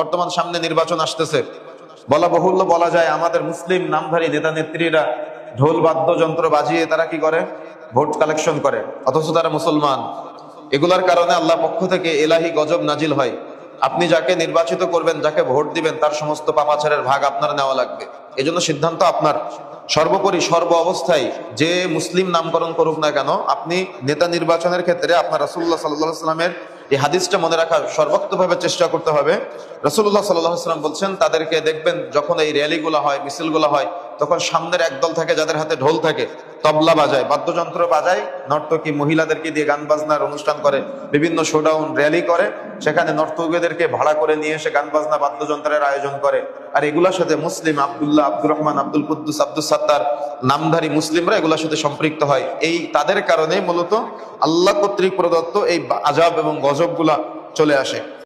বর্তমান সামনে নির্বাচন আসতেছে। বলা বহুল্য বলা যায় আমাদের মুসলিম নামধারী নেতা নেত্রীরা ঢোল বাদ্যযন্ত্র বাজিয়ে তারা কি করে? ভোট কালেকশন করে। অথচ তারা মুসলমান। এগুলার কারণে আল্লাহ পক্ষ থেকে এলাহি গজব নাজিল হয়। আপনি যাকে নির্বাচিত করবেন, যাকে ভোট দিবেন, তার সমস্ত পাপাচারের ভাগ আপনার নেওয়া লাগবে। এজন্য সিদ্ধান্ত আপনার। সর্বোপরি সর্ব অবস্থায় যে মুসলিম নামকরণ করুক না কেন, আপনি নেতা নির্বাচনের ক্ষেত্রে আপনার রাসুল্লাহ সাল্লাহ সাল্লামের এই হাদিসটা মনে রাখার সর্বোক্তভাবে চেষ্টা করতে হবে। রসুল্লাহ সাল্লাম বলছেন, তাদেরকে দেখবেন যখন এই র্যালিগুলো হয়, মিছিলগুলো হয়, তখন সামনের একদল থাকে যাদের হাতে ঢোল থাকে। তবলা বাজায়, বাদ্যযন্ত্র বাজায়, নর্তকী মহিলাদেরকে দিয়ে গান বাজনার অনুষ্ঠান করে, বিভিন্ন শোডাউন র্যালি করে, সেখানে নর্তকীদেরকে ভাড়া করে নিয়ে এসে গান বাজনা, বাদ্যযন্ত্রের আয়োজন করে। আর এগুলোর সাথে মুসলিম আবদুল্লাহ আব্দুর রহমান, আব্দুল কুদ্দুস আব্দুল সাত্তার, নামধারী মুসলিমরা এগুলোর সাথে সম্পৃক্ত হয়। এই তাদের কারণে মূলত আল্লাহ কর্তৃক প্রদত্ত এই আজাব এবং গজবগুলা চলে আসে।